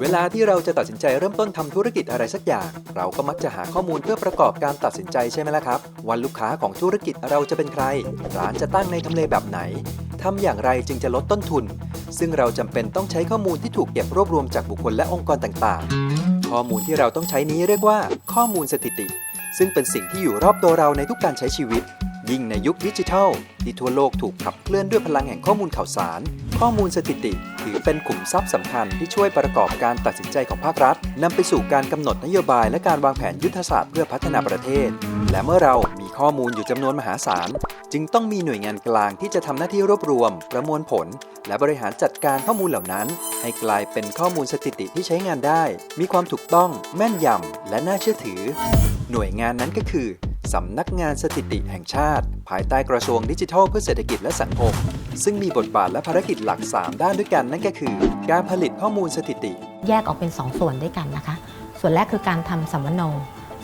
เวลาที่เราจะตัดสินใจเริ่มต้นทำธุรกิจอะไรสักอย่าง เราก็มักจะหาข้อมูลเพื่อประกอบการตัดสินใจใช่ไหมล่ะครับว่าลูกค้าของธุรกิจเราจะเป็นใคร ร้านจะตั้งในทำเลแบบไหนทำอย่างไรจึงจะลดต้นทุน ซึ่งเราจำเป็นต้องใช้ข้อมูลที่ถูกเก็บรวบรวมจากบุคคลและองค์กรต่างๆ ข้อมูลที่เราต้องใช้นี้เรียกว่า ข้อมูลสถิติ ซึ่งเป็นสิ่งที่อยู่รอบตัวเราในทุกการใช้ชีวิต ยิ่งในยุคดิจิทัลที่ทั่วโลกถูกขับเคลื่อนด้วยพลังแห่งข้อมูลข่าวสาร ข้อมูลสถิติถือเป็นขุมทรัพย์สำคัญที่ช่วยประกอบการตัดสินใจของภาครัฐนำไปสู่การกำหนดนโยบายและการวางแผนยุทธศาสตร์เพื่อพัฒนาประเทศ และเมื่อเรามีข้อมูลอยู่จำนวนมหาศาล จึงต้องมีหน่วยงานกลางที่จะทำหน้าที่รวบรวม ประมวลผล และบริหารจัดการข้อมูลเหล่านั้น ให้กลายเป็นข้อมูลสถิติที่ใช้งานได้ มีความถูกต้อง แม่นยำและน่าเชื่อถือ หน่วยงานนั้นก็คือ สำนักงานสถิติแห่งชาติ ภายใต้กระทรวงดิจิทัลเพื่อเศรษฐกิจและสังคม ซึ่งมีบทบาทและภารกิจหลัก 3 ด้านด้วยกันนั่นก็คือ การผลิตข้อมูลสถิติ แยกออกเป็น 2 ส่วนด้วยกันนะคะ ส่วนแรกคือการทำสัมมโน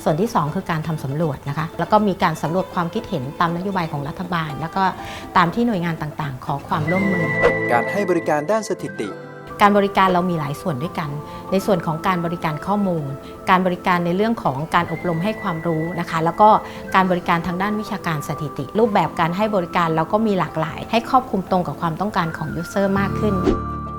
ส่วนที่ 2 คือการทำสำรวจนะคะ แล้วก็มีการสำรวจความคิดเห็นตามนโยบายของรัฐบาล แล้วก็ตามที่หน่วยงานต่างๆ ขอความร่วมมือ การให้บริการด้านสถิติ การบริการเรามีหลายส่วนด้วยกัน ในส่วนของการบริการข้อมูล การบริการในเรื่องของการอบรมให้ความรู้นะคะ แล้วก็การบริการทางด้านวิชาการสถิติ รูปแบบการให้บริการเราก็มีหลากหลาย ให้ครอบคลุมตรงกับความต้องการของยูเซอร์มากขึ้น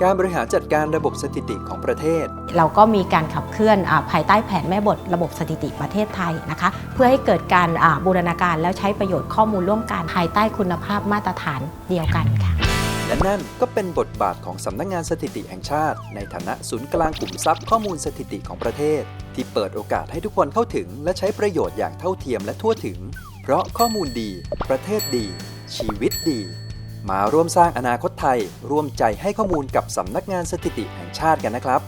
การบริหารจัดการระบบสถิติของประเทศ เราก็มีการขับเคลื่อนอาภายใต้แผนแม่บทระบบสถิติประเทศไทยนะคะ เพื่อให้เกิดการอ่าบูรณาการแล้วใช้ประโยชน์ข้อมูลร่วมกันภายใต้คุณภาพมาตรฐานเดียวกันค่ะ และนั่นก็เป็นบทบาทของสำนักงงานสถิติแห่งชาติ ในฐานะศูนย์กลางกลุ่มทรัพย์ข้อมูลสถิติของประเทศ ที่เปิดโอกาสให้ทุกคนเข้าถึง และใช้ประโยชน์อย่างเท่าเทียมและทั่วถึง เพราะข้อมูลดี ประเทศดี ชีวิตดี มาร่วมสร้างอนาคตไทย ร่วมใจให้ข้อมูลกับสำนักงานสถิติแห่งชาติกันนะครับ